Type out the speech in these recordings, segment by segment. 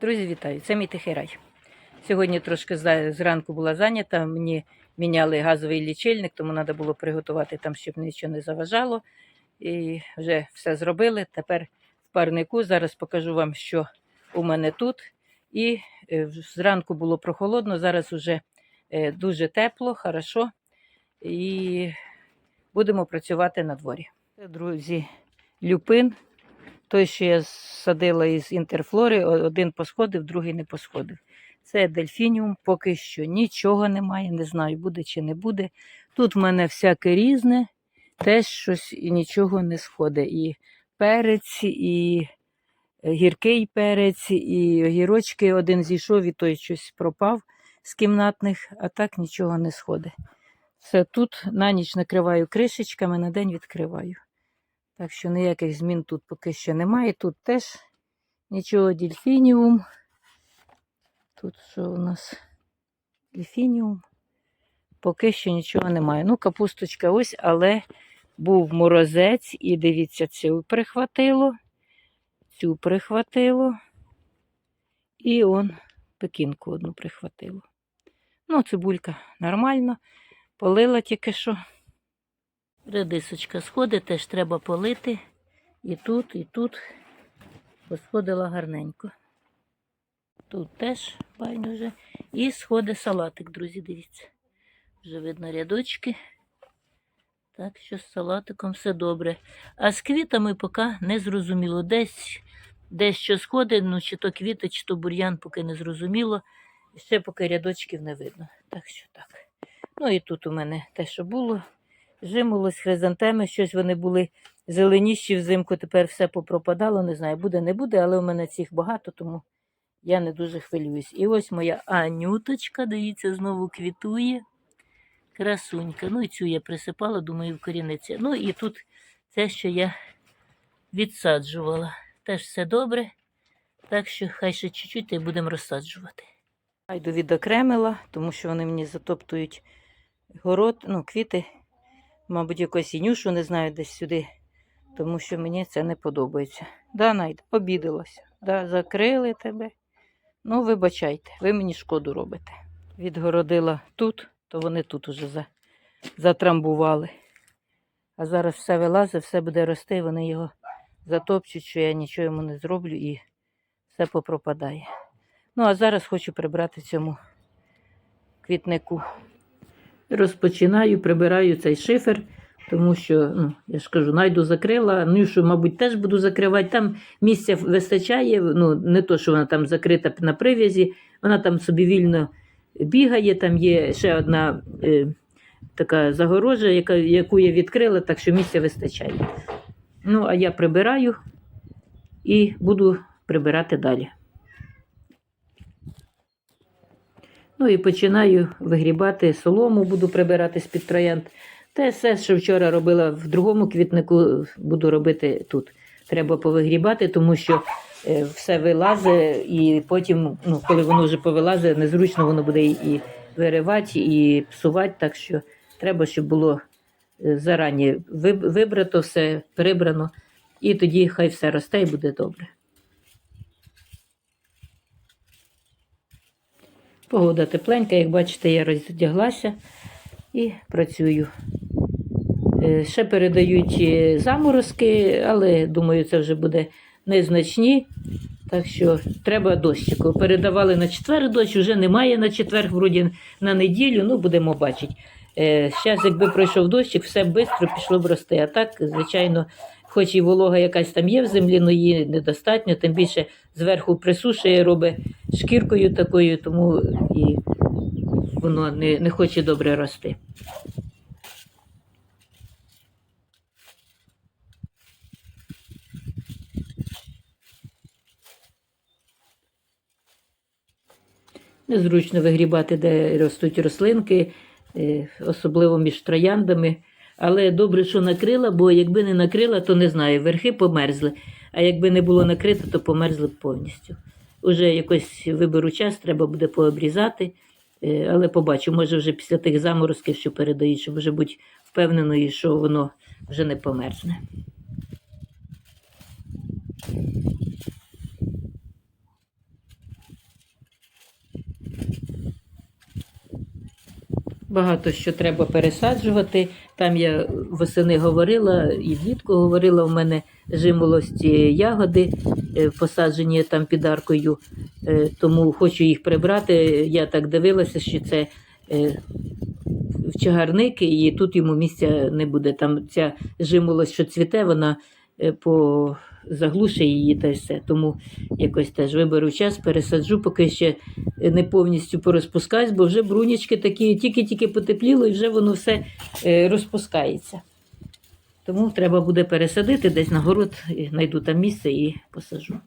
Друзі, вітаю! Це мій тихий рай. Сьогодні трошки зранку була зайнята. Мені міняли газовий лічильник, тому треба було приготувати там, щоб нічого не заважало. І вже все зробили. Тепер в парнику зараз покажу вам, що у мене тут. І е, зранку було прохолодно, зараз вже е, дуже тепло, хорошо. І будемо працювати на дворі. Друзі, люпин. Той, що я садила із інтерфлори, один посходив, другий не посходив. Це дельфініум, поки що нічого немає, не знаю, буде чи не буде. Тут в мене всяке різне, теж щось і нічого не сходить. І перець, і е, гіркий перець, і огірочки один зійшов, і той щось пропав з кімнатних, а так нічого не сходить. Все тут на ніч накриваю кришечками, на день відкриваю. Так що ніяких змін тут поки що немає. Тут теж нічого дельфініум. Тут що у нас дельфініум. Поки що нічого немає. Ну, капусточка ось, але був морозець, і дивіться, цю прихватило, цю прихватило. І он пекінку одну прихватило. Ну, цибулька нормально. Полила тільки що. Редисочка сходить, теж треба полити. І тут, і тут посходила гарненько. Тут теж байдуже. І сходить салатик, друзі, дивіться. Вже видно рядочки. Так що з салатиком все добре. А з квітами поки не зрозуміло. Десь, десь що сходить, ну чи то квіти, чи то бур'ян, поки не зрозуміло. І ще поки рядочків не видно. Так що так. Ну і тут у мене те, що було жимолось, хризантеми, щось вони були зеленіші взимку, тепер все попропадало, не знаю, буде, не буде, але у мене цих багато, тому я не дуже хвилююсь. І ось моя Анюточка, дивіться, знову квітує. Красунька. Ну і цю я присипала, думаю, вкоріниться. Ну і тут це, що я відсаджувала. Теж все добре. Так що хай ще чуть-чуть й будемо розсаджувати. Йду відокремила, тому що вони мені затоптують город, ну, квіти мабуть, якусь інюшу, не знаю, десь сюди, тому що мені це не подобається. Да, Найда, обідалася. Да, закрили тебе. Ну, вибачайте, ви мені шкоду робите. Відгородила тут, то вони тут уже за, затрамбували. А зараз все вилазить, все буде рости, вони його затопчуть, що я нічого йому не зроблю і все попропадає. Ну, а зараз хочу прибрати цьому квітнику розпочинаю, прибираю цей шифер, тому що, ну, я ж кажу, найду закрила, ну що, мабуть, теж буду закривати. Там місця вистачає, ну, не то, що вона там закрита на прив'язі, вона там собі вільно бігає, там є ще одна е, така загорожа, яка, яку я відкрила, так що місця вистачає. Ну, а я прибираю і буду прибирати далі. Ну і починаю вигрібати солому, буду прибирати з-під троянд. Те все, що вчора робила в другому квітнику, буду робити тут. Треба повигрібати, тому що е, все вилазить, і потім, ну, коли воно вже повилазить, незручно воно буде і виривати, і псувати. Так що треба, щоб було е, зарані вибрато все, прибрано, і тоді хай все росте і буде добре. Погода тепленька, як бачите, я роздяглася і працюю. Е, Ще передають е, заморозки, але думаю, це вже буде незначні. Так що треба дощику. Передавали на четвер дощ, вже немає на четвер, вроді на неділю, ну будемо бачити. Зараз, якби пройшов дощик, все швидко пішло б рости. А так, звичайно, хоч і волога якась там є в землі, але її недостатньо, тим більше зверху присушує, робить шкіркою такою, тому і воно не, не хоче добре рости. Незручно вигрібати, де ростуть рослинки, е, особливо між трояндами. Але добре, що накрила, бо якби не накрила, то не знаю, верхи померзли. А якби не було накрито, то померзли б повністю. Уже якось виберу час, треба буде пообрізати. Е, Але побачу, може вже після тих заморозків, що передають, щоб вже бути впевненою, що воно вже не померзне. Багато що треба пересаджувати. Там я восени говорила і влітку говорила, у мене жимолості ягоди е, посаджені там під аркою, е, тому хочу їх прибрати. Я так дивилася, що це е, в чагарник, і тут йому місця не буде. Там ця жимолость, що цвіте, вона по заглушить її та й все. Тому якось теж виберу час, пересаджу, поки ще не повністю порозпускаюсь, бо вже брунічки такі, тільки-тільки потепліло, і вже воно все е, розпускається. Тому треба буде пересадити десь на город, знайду там місце і посаджу.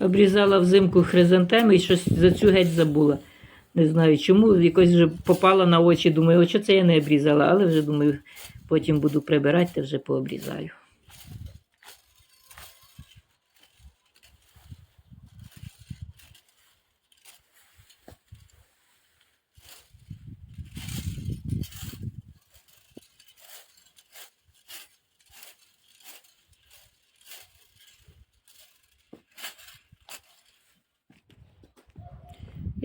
Обрізала взимку хризантеми і щось за цю геть забула. Не знаю чому, якось вже попала на очі, думаю, о, що це я не обрізала, але вже думаю, потім буду прибирати, та вже пообрізаю.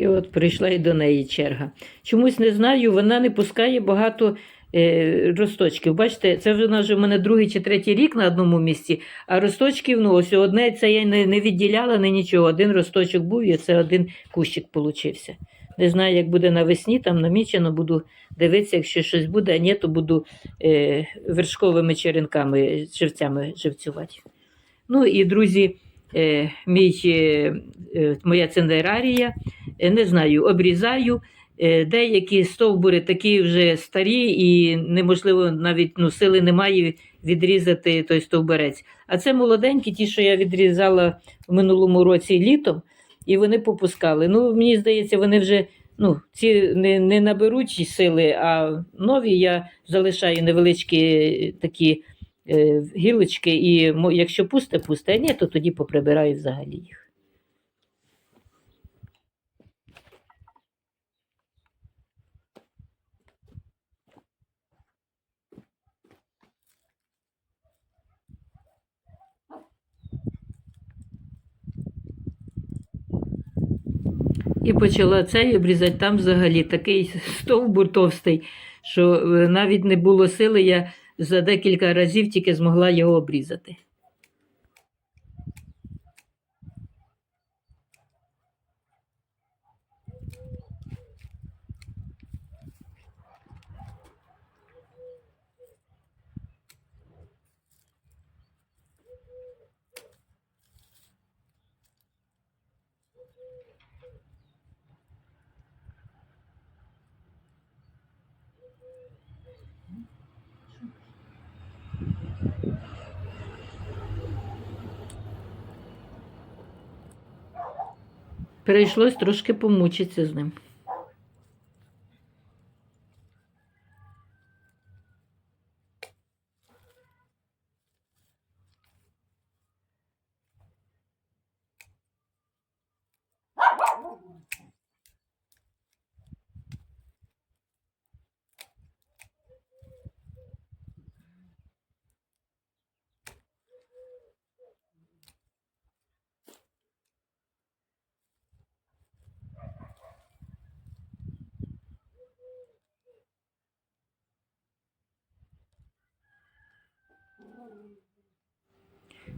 І от прийшла і до неї черга. Чомусь не знаю, вона не пускає багато е, росточків. Бачите, це вона вже в мене другий чи третій рік на одному місці, а росточків, ну ось одне це я не, не відділяла ні нічого. Один росточок був, і це один кущик получився. Не знаю, як буде навесні, там намічено, буду дивитися, якщо щось буде, а ні, то буду е, вершковими черенками, живцями живцювати. Ну і друзі, е, мій, е, е, моя цендерарія, не знаю, обрізаю. Е, Деякі стовбури такі вже старі, і неможливо навіть ну, сили немає відрізати той стовбурець. А це молоденькі, ті, що я відрізала в минулому році літом, і вони попускали. Ну, мені здається, вони вже ну, ці не, не наберуть сили, а нові я залишаю невеличкі такі е, гілочки, і якщо пусте, пусте, а ні, то тоді поприбираю взагалі їх. І почала цей обрізати там взагалі такий стовбур товстий, що е, навіть не було сили, я за декілька разів тільки змогла його обрізати. Прийшлось трошки помучитися з ним.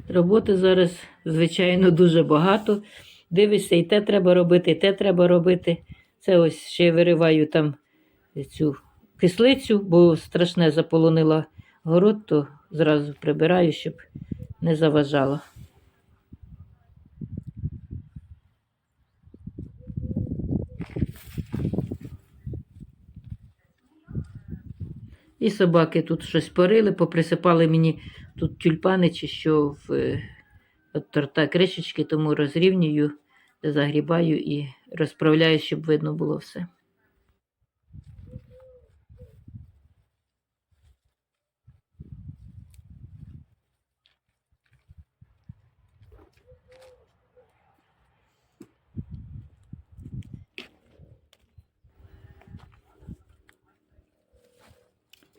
Роботи зараз, звичайно, дуже багато. Дивишся, і те треба робити, і те треба робити. Це ось ще вириваю там цю кислицю, бо страшне заполонила город, то зразу прибираю, щоб не заважало. І собаки тут щось порили, поприсипали мені тут тюльпани чи що в е, от торта кришечки, тому розрівнюю, загрібаю і розправляю, щоб видно було все.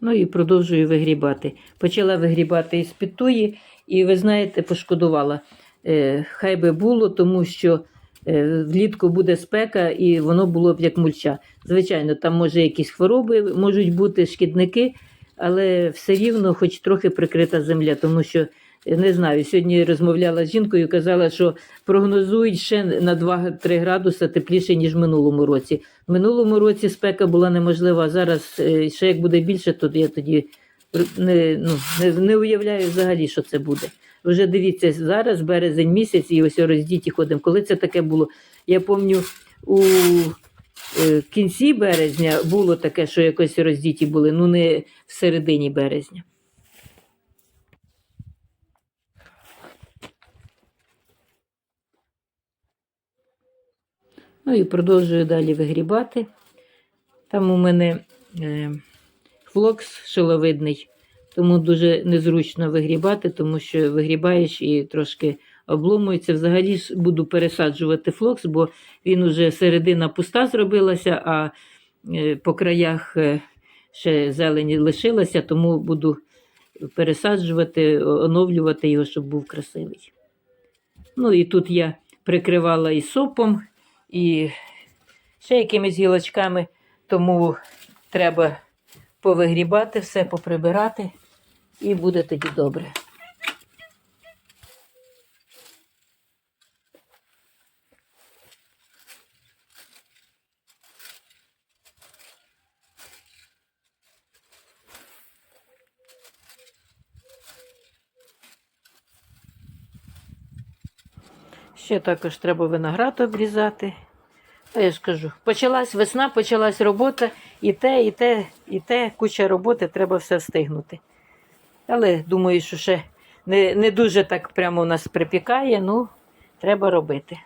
Ну і продовжую вигрібати. Почала вигрібати із під туї, і ви знаєте, пошкодувала. Е, хай би було, тому що е, влітку буде спека і воно було б як мульча. Звичайно, там може якісь хвороби можуть бути, шкідники, але все рівно хоч трохи прикрита земля, тому що. Не знаю, сьогодні розмовляла з жінкою, казала, що прогнозують ще на 2-3 градуси тепліше, ніж в минулому році. В минулому році спека була неможлива, а зараз е, ще як буде більше, то я тоді не, ну, не, не уявляю взагалі, що це буде. Вже дивіться, зараз березень місяць, і ось роздіті ходимо. Коли це таке було? Я пам'ятаю, у е, кінці березня було таке, що якось роздіті були, ну не в середині березня. Ну і продовжую далі вигрібати. Там у мене е, флокс шиловидний, тому дуже незручно вигрібати, тому що вигрібаєш і трошки обломується. Взагалі ж буду пересаджувати флокс, бо він уже середина пуста зробилася, а е, по краях е, ще зелені лишилася, тому буду пересаджувати, оновлювати його, щоб був красивий. Ну і тут я прикривала і сопом, і ще якимись гілочками, тому треба повигрібати все, поприбирати, і буде тоді добре. Ще також треба виноград обрізати. Я ж кажу, почалась весна, почалась робота, і те, і те, і те, куча роботи, треба все встигнути. Але думаю, що ще не, не дуже так прямо у нас припікає, ну, треба робити.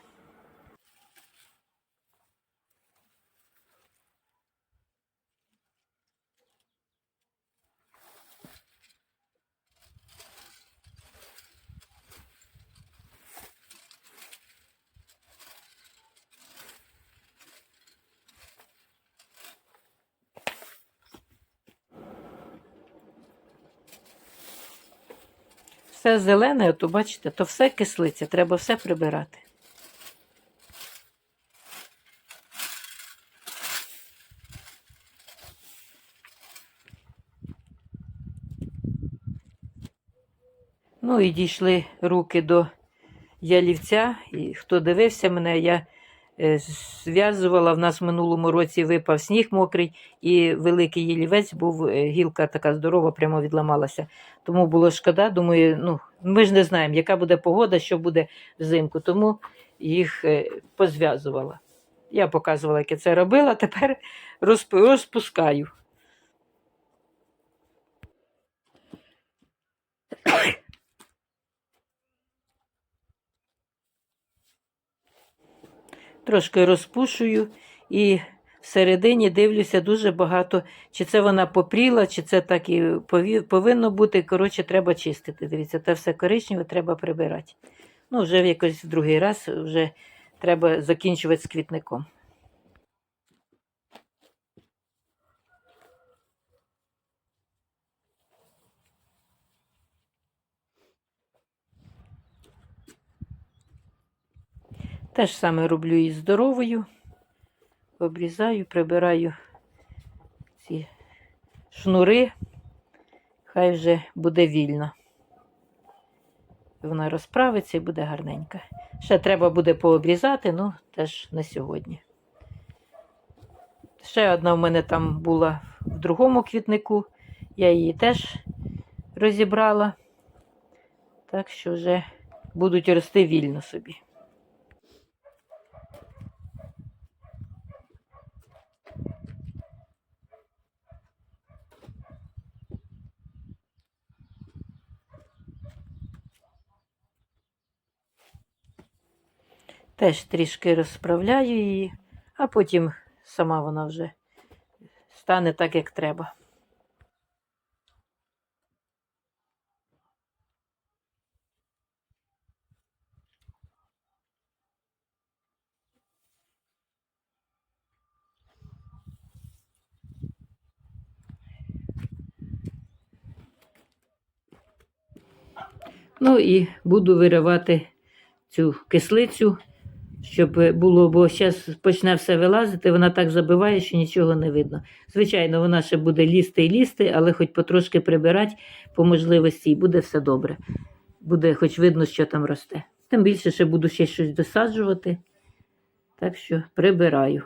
Все зелене, то бачите, то все кислиця, треба все прибирати. Ну і дійшли руки до ялівця. І хто дивився мене, я зв'язувала. В нас в минулому році випав сніг мокрий, і великий ялівець був, е, гілка така здорова, прямо відламалася. Тому було шкода. Думаю, ну ми ж не знаємо, яка буде погода, що буде взимку. Тому їх е, позв'язувала. Я показувала, як я це робила, тепер розп- розпускаю. Трошки розпушую і всередині дивлюся дуже багато, чи це вона попріла, чи це так і повинно бути. Коротше, треба чистити. Дивіться, те все коричневе треба прибирати. Ну, вже якось в другий раз вже треба закінчувати з квітником. Те ж саме роблю і здоровою. Обрізаю, прибираю ці шнури, хай вже буде вільно. Вона розправиться і буде гарненька. Ще треба буде пообрізати, ну теж на сьогодні. Ще одна в мене там була в другому квітнику. Я її теж розібрала. Так що вже будуть рости вільно собі. Теж трішки розправляю її, а потім сама вона вже стане так, як треба. Ну і буду виривати цю кислицю, щоб було, бо зараз почне все вилазити, вона так забиває, що нічого не видно. Звичайно, вона ще буде лізти і лізти, але хоч потрошки прибирати по можливості, і буде все добре. Буде хоч видно, що там росте. Тим більше ще буду ще щось досаджувати. Так що прибираю.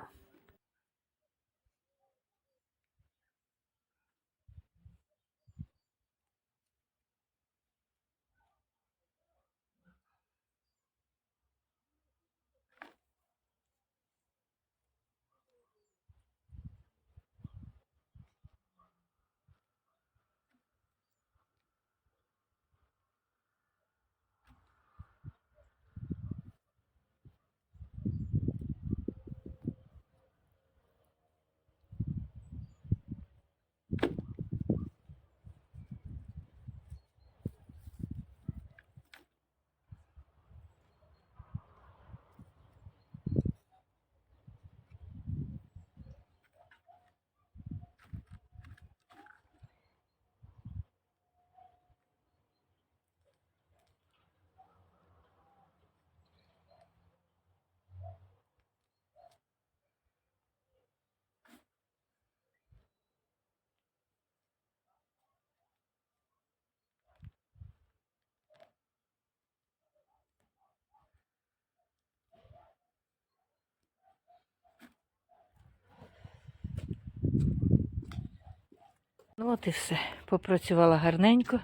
Ну от і все. Попрацювала гарненько,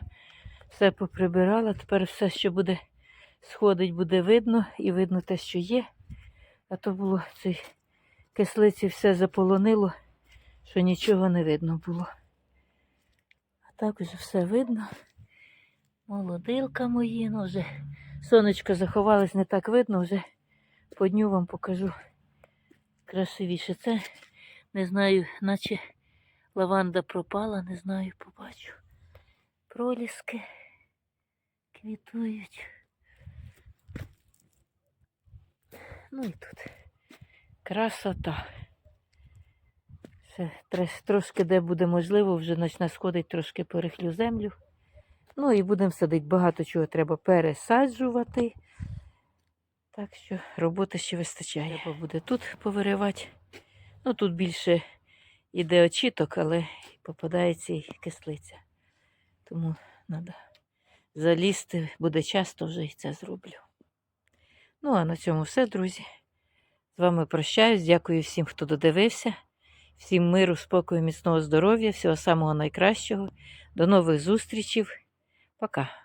все поприбирала. Тепер все, що буде сходить, буде видно і видно те, що є. А то було цей кислиці все заполонило, що нічого не видно було. А так вже все видно. Молодилка мої, ну вже сонечко заховалось, не так видно, вже по дню вам покажу красивіше. Це не знаю, наче лаванда пропала, не знаю, побачу. Проліски квітують. Ну і тут красота. Трес- трошки де буде можливо, вже почне сходить трошки перехлю землю. Ну і будемо садити. Багато чого треба пересаджувати. Так що роботи ще вистачає. Треба буде тут повиривати. Ну тут більше іде очіток, але попадається і кислиця. Тому треба залізти, буде часто вже і це зроблю. Ну, а на цьому все, друзі. З вами прощаюсь. Дякую всім, хто додивився. Всім миру, спокою, міцного здоров'я, всього самого найкращого. До нових зустрічей. Пока.